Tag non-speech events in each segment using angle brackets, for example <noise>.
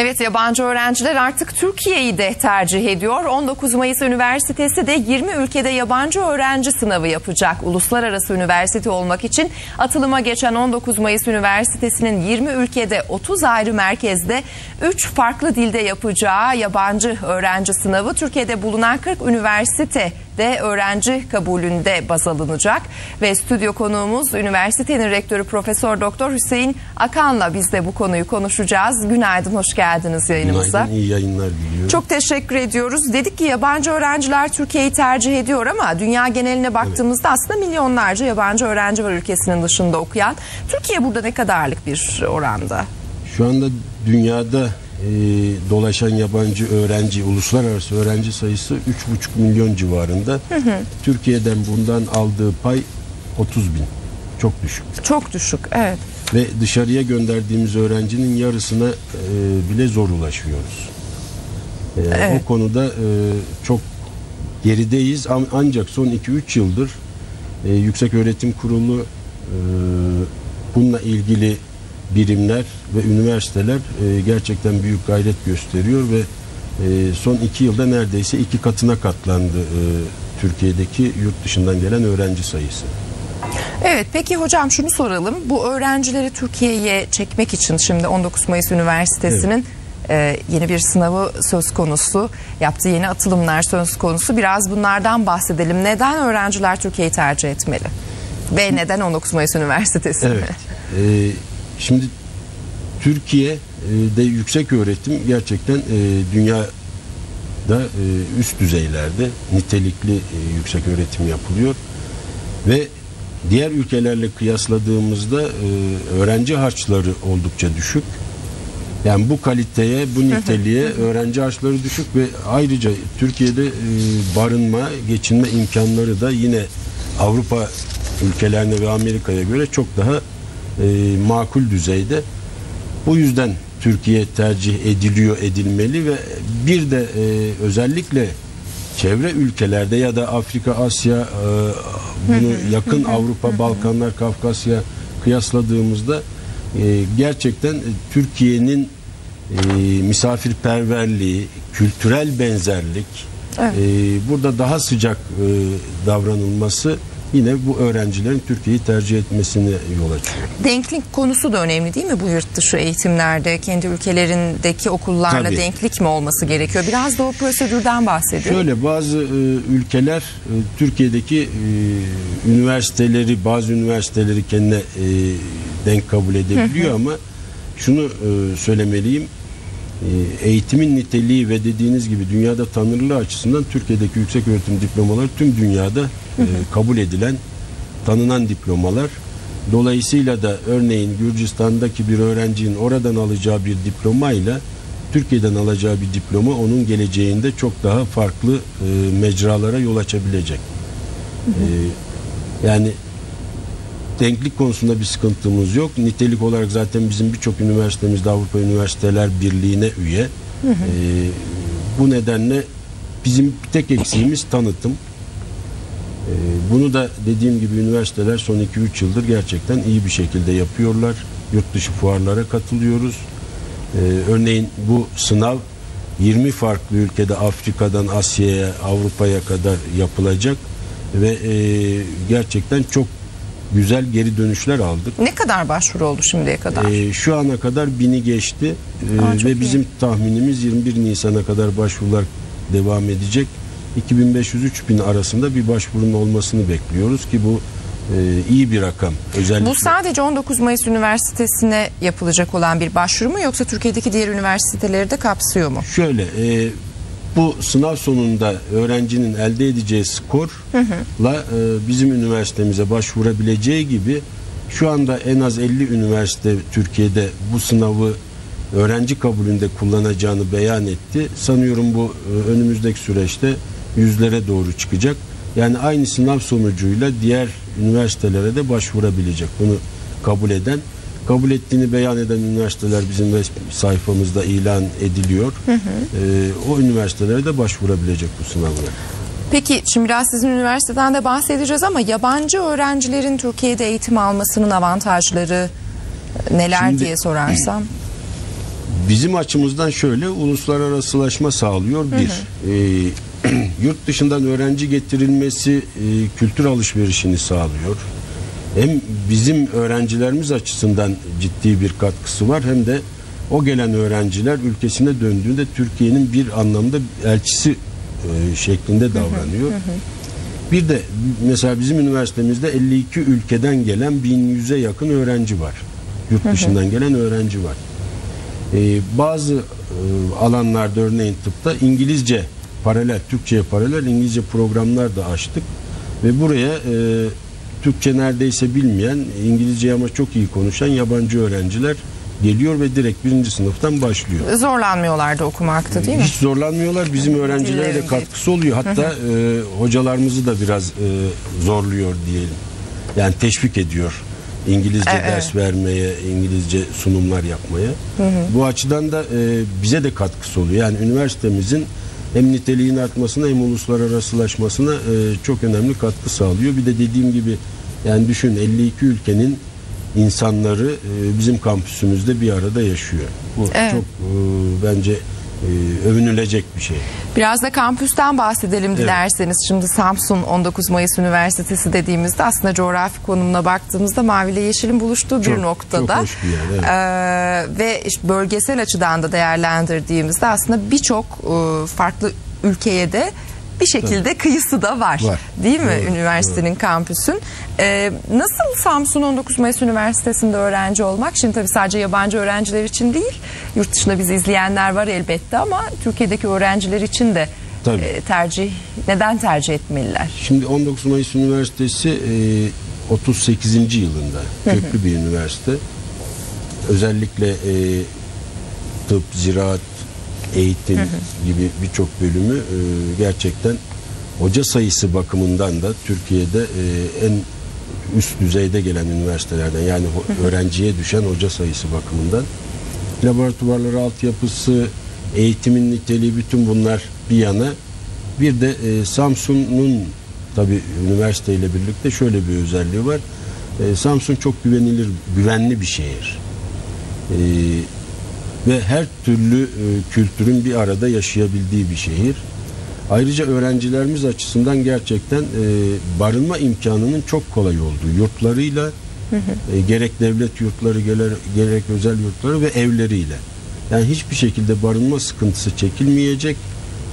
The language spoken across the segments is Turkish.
Evet yabancı öğrenciler artık Türkiye'yi de tercih ediyor. 19 Mayıs Üniversitesi de 20 ülkede yabancı öğrenci sınavı yapacak. Uluslararası üniversite olmak için atılıma geçen 19 Mayıs Üniversitesi'nin 20 ülkede 30 ayrı merkezde 3 farklı dilde yapacağı yabancı öğrenci sınavı Türkiye'de bulunan 40 üniversite de öğrenci kabulünde baz alınacak ve stüdyo konuğumuz üniversitenin rektörü Profesör Doktor Hüseyin Akan'la biz de bu konuyu konuşacağız. Günaydın, hoş geldiniz yayınımıza. Günaydın, iyi yayınlar diliyorum. Çok teşekkür ediyoruz. Dedik ki yabancı öğrenciler Türkiye'yi tercih ediyor ama dünya geneline baktığımızda evet. aslında milyonlarca yabancı öğrenci var ülkesinin dışında okuyan. Türkiye burada ne kadarlık bir oranda? Şu anda dünyada e, dolaşan yabancı öğrenci, uluslararası öğrenci sayısı 3,5 milyon civarında. Hı hı. Türkiye'den bundan aldığı pay 30 bin. Çok düşük. Çok düşük, evet. Ve dışarıya gönderdiğimiz öğrencinin yarısına e, bile zor ulaşıyoruz. E, evet. O konuda e, çok gerideyiz. Ancak son 2-3 yıldır e, Yüksek Öğretim Kurulu e, bununla ilgili birimler ve üniversiteler e, gerçekten büyük gayret gösteriyor ve e, son iki yılda neredeyse iki katına katlandı e, Türkiye'deki yurt dışından gelen öğrenci sayısı. Evet peki hocam şunu soralım. Bu öğrencileri Türkiye'ye çekmek için şimdi 19 Mayıs Üniversitesi'nin evet. e, yeni bir sınavı söz konusu. Yaptığı yeni atılımlar söz konusu. Biraz bunlardan bahsedelim. Neden öğrenciler Türkiye'yi tercih etmeli? Ve neden 19 Mayıs Üniversitesi? Evet. <laughs> E, Şimdi Türkiye'de yüksek öğretim gerçekten e, dünyada e, üst düzeylerde nitelikli e, yüksek öğretim yapılıyor. Ve diğer ülkelerle kıyasladığımızda öğrenci harçları oldukça düşük. Yani bu kaliteye, bu niteliğe öğrenci harçları düşük ve ayrıca Türkiye'de barınma, geçinme imkanları da yine Avrupa ülkelerine ve Amerika'ya göre çok daha e, makul düzeyde. Bu yüzden Türkiye tercih ediliyor, edilmeli ve bir de e, özellikle çevre ülkelerde ya da Afrika, Asya, e, bunu yakın Avrupa, Balkanlar, Kafkasya kıyasladığımızda e, gerçekten Türkiye'nin e, misafirperverliği, kültürel benzerlik, evet. e, burada daha sıcak e, davranılması yine bu öğrencilerin Türkiye'yi tercih etmesine yol açıyor. Denklik konusu da önemli değil mi bu yurt dışı eğitimlerde? Kendi ülkelerindeki okullarla Tabii. denklik mi olması gerekiyor? Biraz da o prosedürden bahsediyor. Şöyle bazı e, ülkeler e, Türkiye'deki e, üniversiteleri, bazı üniversiteleri kendine e, denk kabul edebiliyor ama şunu e, söylemeliyim. E, eğitimin niteliği ve dediğiniz gibi dünyada tanınırlığı açısından Türkiye'deki yüksek öğretim diplomaları tüm dünyada e, kabul edilen, tanınan diplomalar. Dolayısıyla da örneğin Gürcistan'daki bir öğrencinin oradan alacağı bir diplomayla Türkiye'den alacağı bir diploma onun geleceğinde çok daha farklı e, mecralara yol açabilecek. E, yani denklik konusunda bir sıkıntımız yok. Nitelik olarak zaten bizim birçok üniversitemizde Avrupa Üniversiteler Birliği'ne üye. Hı hı. E, bu nedenle bizim tek eksiğimiz tanıtım. E, bunu da dediğim gibi üniversiteler son 2-3 yıldır gerçekten iyi bir şekilde yapıyorlar. Yurt dışı fuarlara katılıyoruz. E, örneğin bu sınav 20 farklı ülkede Afrika'dan Asya'ya, Avrupa'ya kadar yapılacak ve e, gerçekten çok güzel geri dönüşler aldık. Ne kadar başvuru oldu şimdiye kadar? Ee, şu ana kadar bini geçti ee, Aa, ve bizim tahminimiz 21 Nisan'a kadar başvurular devam edecek. 2500-3000 arasında bir başvurunun olmasını bekliyoruz ki bu e, iyi bir rakam. Özellikle. Bu sadece 19 Mayıs Üniversitesi'ne yapılacak olan bir başvuru mu yoksa Türkiye'deki diğer üniversiteleri de kapsıyor mu? Şöyle e, bu sınav sonunda öğrencinin elde edeceği skorla e, bizim üniversitemize başvurabileceği gibi şu anda en az 50 üniversite Türkiye'de bu sınavı öğrenci kabulünde kullanacağını beyan etti. Sanıyorum bu e, önümüzdeki süreçte yüzlere doğru çıkacak. Yani aynı sınav sonucuyla diğer üniversitelere de başvurabilecek. Bunu kabul eden kabul ettiğini beyan eden üniversiteler bizim sayfamızda ilan ediliyor. Hı hı. E, o üniversitelere de başvurabilecek bu sınavlara. Peki şimdi biraz sizin üniversiteden de bahsedeceğiz ama yabancı öğrencilerin Türkiye'de eğitim almasının avantajları neler şimdi, diye sorarsam. <clears throat> bizim açımızdan şöyle uluslararasılaşma sağlıyor bir. E, <clears throat> yurt dışından öğrenci getirilmesi e, kültür alışverişini sağlıyor. Hem bizim öğrencilerimiz açısından ciddi bir katkısı var hem de o gelen öğrenciler ülkesine döndüğünde Türkiye'nin bir anlamda elçisi e, şeklinde davranıyor. Bir de mesela bizim üniversitemizde 52 ülkeden gelen 1100'e yakın öğrenci var. Yurt dışından gelen öğrenci var. Ee, bazı e, alanlarda örneğin tıpta İngilizce paralel, Türkçe'ye paralel İngilizce programlar da açtık. Ve buraya e, Türkçe neredeyse bilmeyen, İngilizce ama çok iyi konuşan yabancı öğrenciler geliyor ve direkt birinci sınıftan başlıyor. Zorlanmıyorlar da okumakta değil mi? Hiç zorlanmıyorlar. Bizim öğrencilere de katkısı oluyor. Hatta e, hocalarımızı da biraz e, zorluyor diyelim. Yani teşvik ediyor. İngilizce Evet. ders vermeye, İngilizce sunumlar yapmaya. Bu açıdan da e, bize de katkısı oluyor. Yani üniversitemizin hem niteliğin artmasına hem uluslararasılaşmasına e, çok önemli katkı sağlıyor. Bir de dediğim gibi yani düşün 52 ülkenin insanları e, bizim kampüsümüzde bir arada yaşıyor. Bu Evet. çok e, bence e, övünülecek bir şey. Biraz da kampüsten bahsedelim dilerseniz. Şimdi Samsun 19 Mayıs Üniversitesi dediğimizde aslında coğrafi konumuna baktığımızda mavi ile yeşilin buluştuğu bir Çok- noktada. çok hoş bir yer, evet. Ee, ve işte bölgesel açıdan da değerlendirdiğimizde aslında birçok e, farklı ülkeye de bir şekilde kıyısı da var. Var. Değil mi Doğru, üniversitenin kampüsün? Ee, nasıl Samsun 19 Mayıs Üniversitesi'nde öğrenci olmak? Şimdi tabii sadece yabancı öğrenciler için değil, yurt dışında bizi izleyenler var elbette ama Türkiye'deki öğrenciler için de Tabii. e, tercih neden tercih etmeliler? Şimdi 19 Mayıs Üniversitesi e, 38. yılında köklü bir üniversite. Özellikle e, tıp, ziraat, eğitim gibi birçok bölümü e, gerçekten hoca sayısı bakımından da Türkiye'de e, en üst düzeyde gelen üniversitelerden yani öğrenciye düşen hoca sayısı bakımından. Laboratuvarları altyapısı eğitimin niteliği bütün bunlar bir yana. Bir de e, Samsun'un tabi üniversiteyle birlikte şöyle bir özelliği var. E, Samsun çok güvenilir güvenli bir şehir. E, ve her türlü e, kültürün bir arada yaşayabildiği bir şehir. Ayrıca öğrencilerimiz açısından gerçekten e, barınma imkanının çok kolay olduğu yurtlarıyla e, gerek devlet yurtları gerek, gerek özel yurtları ve evleriyle. Yani hiçbir şekilde barınma sıkıntısı çekilmeyecek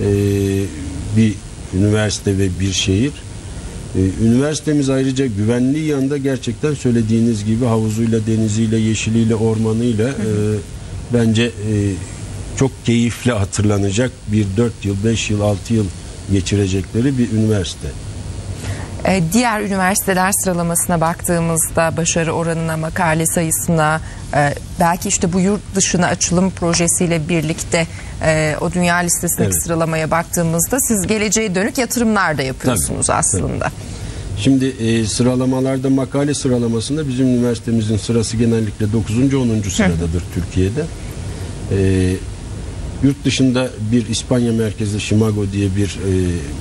e, bir üniversite ve bir şehir. Üniversitemiz ayrıca güvenliği yanında gerçekten söylediğiniz gibi havuzuyla, deniziyle, yeşiliyle, ormanıyla e, bence e, çok keyifli hatırlanacak bir 4 yıl, 5 yıl, 6 yıl geçirecekleri bir üniversite. Ee, diğer üniversiteler sıralamasına baktığımızda başarı oranına, makale sayısına, e, belki işte bu yurt dışına açılım projesiyle birlikte e, o dünya listesindeki Evet. sıralamaya baktığımızda siz geleceğe dönük yatırımlar da yapıyorsunuz Tabii, aslında. Şimdi e, sıralamalarda makale sıralamasında bizim üniversitemizin sırası genellikle 9. 10. sıradadır Türkiye'de. E, yurt dışında bir İspanya merkezli Shimago diye bir e,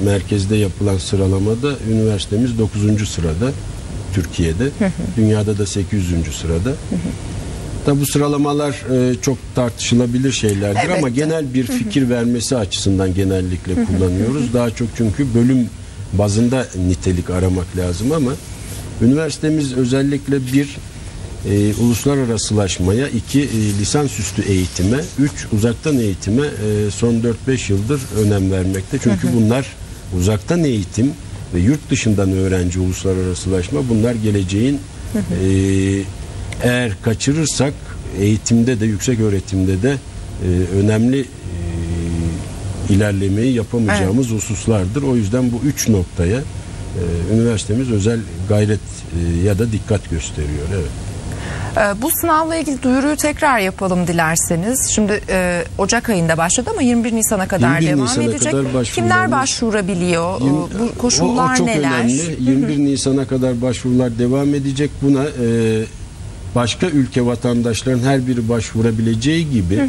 merkezde yapılan sıralamada üniversitemiz 9. sırada Türkiye'de. Dünyada da 800. sırada. Tabi bu sıralamalar e, çok tartışılabilir şeylerdir Evet. ama genel bir fikir vermesi açısından genellikle kullanıyoruz. Daha çok çünkü bölüm bazında nitelik aramak lazım ama üniversitemiz özellikle bir e, uluslararasılaşmaya, iki e, lisansüstü eğitime, üç uzaktan eğitime e, son 4-5 yıldır önem vermekte. Çünkü bunlar uzaktan eğitim ve yurt dışından öğrenci uluslararasılaşma bunlar geleceğin e, eğer kaçırırsak eğitimde de yüksek öğretimde de e, önemli ilerlemeyi yapamayacağımız hususlardır. O yüzden bu üç noktaya e, üniversitemiz özel gayret e, ya da dikkat gösteriyor. Evet. Ee, bu sınavla ilgili duyuruyu tekrar yapalım dilerseniz. Şimdi e, Ocak ayında başladı ama 21 Nisan'a kadar 21 devam Nisan'a edecek. kadar Kimler başvurabiliyor? Yirmi- Ee, bu koşullar o, o çok neler? önemli. 21 Nisan'a kadar başvurular devam edecek. Buna e, başka ülke vatandaşların her biri başvurabileceği gibi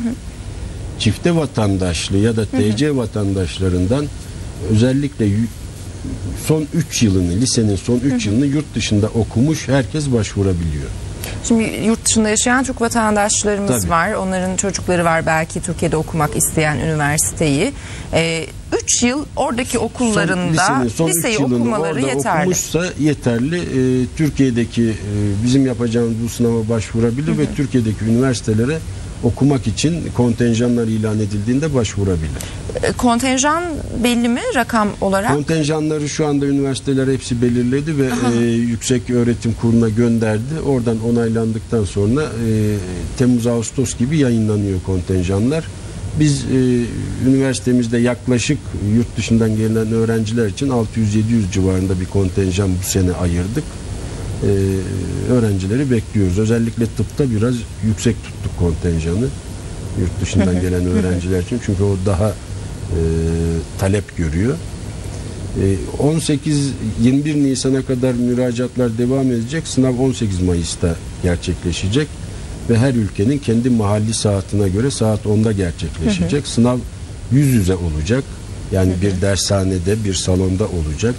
çifte vatandaşlı ya da TC vatandaşlarından özellikle son 3 yılını lisenin son 3 yılını yurt dışında okumuş herkes başvurabiliyor. Şimdi yurt dışında yaşayan Türk vatandaşlarımız Tabii. var. Onların çocukları var belki Türkiye'de okumak isteyen üniversiteyi. 3 yıl oradaki okullarında Son- lisenin son üç liseyi yılını okumaları yeterli. okumuşsa yeterli. Ee, Türkiye'deki e, bizim yapacağımız bu sınava başvurabilir ve Türkiye'deki üniversitelere okumak için kontenjanlar ilan edildiğinde başvurabilir. E, Kontenjan belli mi rakam olarak? Kontenjanları şu anda üniversiteler hepsi belirledi ve e, yüksek öğretim kuruluna gönderdi. Oradan onaylandıktan sonra e, Temmuz Ağustos gibi yayınlanıyor kontenjanlar. Biz e, üniversitemizde yaklaşık yurt dışından gelen öğrenciler için 600-700 civarında bir kontenjan bu sene ayırdık. E, öğrencileri bekliyoruz. Özellikle tıpta biraz yüksek tuttuk kontenjanı. Yurt dışından <laughs> gelen öğrenciler için. Çünkü o daha e, talep görüyor. E, 18-21 Nisan'a kadar müracaatlar devam edecek. Sınav 18 Mayıs'ta gerçekleşecek ve her ülkenin kendi mahalli saatine göre saat 10'da gerçekleşecek. Sınav yüz yüze olacak. Yani bir dershanede, bir salonda olacak.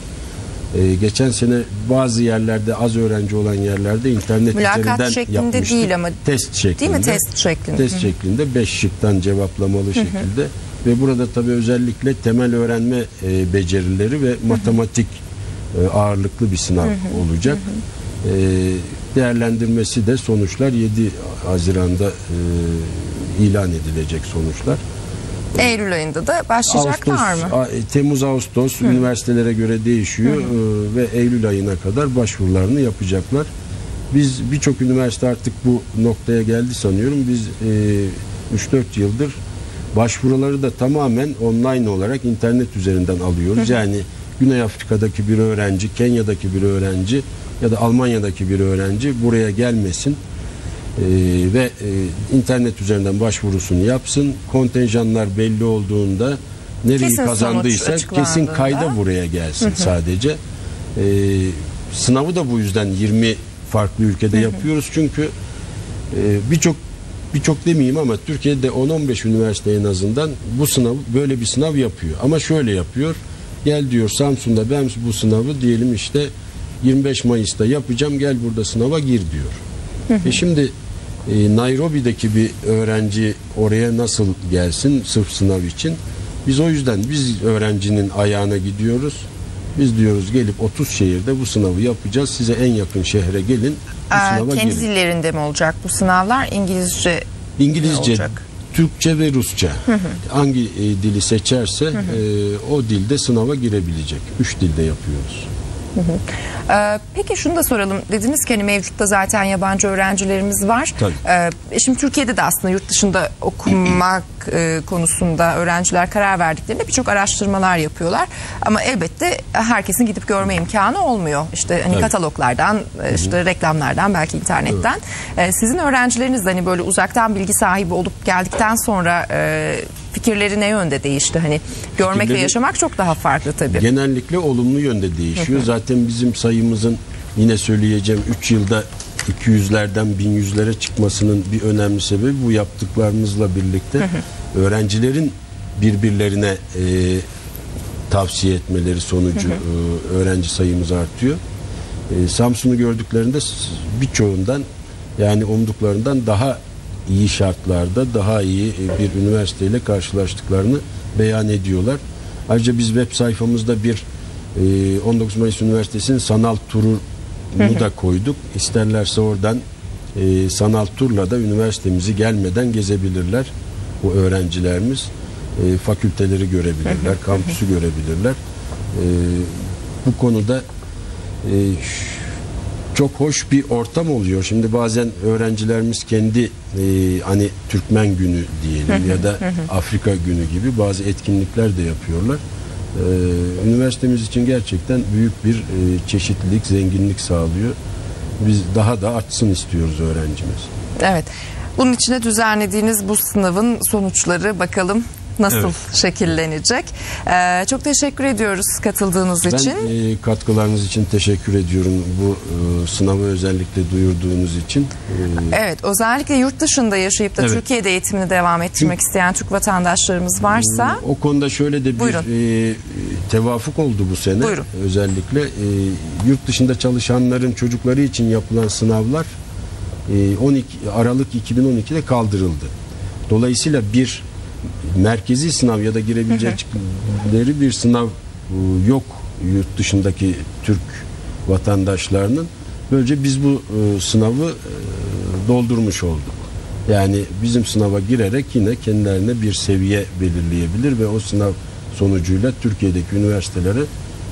E, geçen sene bazı yerlerde az öğrenci olan yerlerde internet Mülakat üzerinden şeklinde yapmıştık. değil ama- test şeklinde. Değil mi? Test şeklinde. Test şeklinde 5 şıktan cevaplamalı şekilde ve burada tabii özellikle temel öğrenme e, becerileri ve matematik e, ağırlıklı bir sınav olacak. E, değerlendirmesi de sonuçlar 7 Haziran'da e, ilan edilecek sonuçlar. Eylül ayında da başlayacaklar Ağustos, mı? a- Temmuz Ağustos üniversitelere göre değişiyor e, ve Eylül ayına kadar başvurularını yapacaklar. Biz birçok üniversite artık bu noktaya geldi sanıyorum. Biz e, 3-4 yıldır başvuruları da tamamen online olarak internet üzerinden alıyoruz. Yani Güney Afrika'daki bir öğrenci, Kenya'daki bir öğrenci ya da Almanya'daki bir öğrenci buraya gelmesin. Ee, ve e, internet üzerinden başvurusunu yapsın. Kontenjanlar belli olduğunda nereyi Kesin kazandıysa kesin kayda buraya gelsin sadece. Ee, sınavı da bu yüzden 20 farklı ülkede yapıyoruz çünkü e, birçok birçok demeyeyim ama Türkiye'de 10-15 üniversite en azından bu sınav böyle bir sınav yapıyor. Ama şöyle yapıyor. Gel diyor Samsun'da ben bu sınavı diyelim işte 25 Mayıs'ta yapacağım gel burada sınava gir diyor. E şimdi e, Nairobi'deki bir öğrenci oraya nasıl gelsin sırf sınav için? Biz o yüzden biz öğrencinin ayağına gidiyoruz. Biz diyoruz gelip 30 şehirde bu sınavı yapacağız. Size en yakın şehre gelin bu Ee, sınava kendi girin. dillerinde mi olacak bu sınavlar? İngilizce İngilizce, olacak? Türkçe ve Rusça. Hangi e, dili seçerse e, o dilde sınava girebilecek. Üç dilde yapıyoruz. Ee, peki şunu da soralım. Dediniz ki hani mevcutta zaten yabancı öğrencilerimiz var. Tabii. Ee, şimdi Türkiye'de de aslında yurt dışında okumak e, konusunda öğrenciler karar verdiklerinde birçok araştırmalar yapıyorlar. Ama elbette herkesin gidip görme imkanı olmuyor. İşte hani Tabii. kataloglardan, e, işte reklamlardan, belki internetten. Ee, sizin öğrencileriniz de hani böyle uzaktan bilgi sahibi olup geldikten sonra e, fikirleri ne yönde değişti? Hani görmek ve Fikirleri- yaşamak çok daha farklı tabii. Genellikle olumlu yönde değişiyor. Zaten bizim sayımızın yine söyleyeceğim 3 yılda 200'lerden 1100'lere çıkmasının bir önemli sebebi bu yaptıklarımızla birlikte öğrencilerin birbirlerine e, tavsiye etmeleri sonucu e, öğrenci sayımız artıyor. E, Samsun'u gördüklerinde birçoğundan yani umduklarından daha iyi şartlarda daha iyi e, bir üniversiteyle karşılaştıklarını beyan ediyorlar. Ayrıca biz web sayfamızda bir e, 19 Mayıs Üniversitesi'nin sanal turunu da koyduk. İsterlerse oradan e, sanal turla da üniversitemizi gelmeden gezebilirler bu öğrencilerimiz. E, fakülteleri görebilirler, kampüsü görebilirler. E, bu konuda e, çok hoş bir ortam oluyor. Şimdi bazen öğrencilerimiz kendi e, hani Türkmen günü diyelim ya da <laughs> Afrika günü gibi bazı etkinlikler de yapıyorlar. E, üniversitemiz için gerçekten büyük bir e, çeşitlilik, zenginlik sağlıyor. Biz daha da artsın istiyoruz öğrencimiz. Evet. Bunun içine düzenlediğiniz bu sınavın sonuçları bakalım nasıl Evet. şekillenecek. Ee, çok teşekkür ediyoruz katıldığınız için. Ben e, katkılarınız için teşekkür ediyorum. Bu e, sınavı özellikle duyurduğunuz için. E, Evet, özellikle yurt dışında yaşayıp da Evet. Türkiye'de eğitimini devam ettirmek isteyen Türk vatandaşlarımız varsa O konuda şöyle de bir Buyurun. e, tevafuk oldu bu sene. Buyurun. Özellikle e, yurt dışında çalışanların çocukları için yapılan sınavlar e, 12 Aralık 2012'de kaldırıldı. Dolayısıyla bir merkezi sınav ya da girebilecekleri bir sınav e, yok yurt dışındaki Türk vatandaşlarının. Böylece biz bu e, sınavı e, doldurmuş olduk. Yani bizim sınava girerek yine kendilerine bir seviye belirleyebilir ve o sınav sonucuyla Türkiye'deki üniversitelere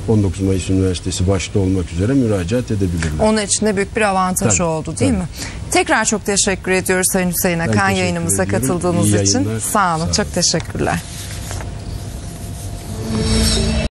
19 Mayıs Üniversitesi başta olmak üzere müracaat edebilirler. Onun için de büyük bir avantaj Tabii, oldu değil tabii. mi? Tekrar çok teşekkür ediyoruz Sayın Hüseyin Akan yayınımıza ediyorum. katıldığınız İyi için. Sağ olun. Sağ olun. Çok teşekkürler.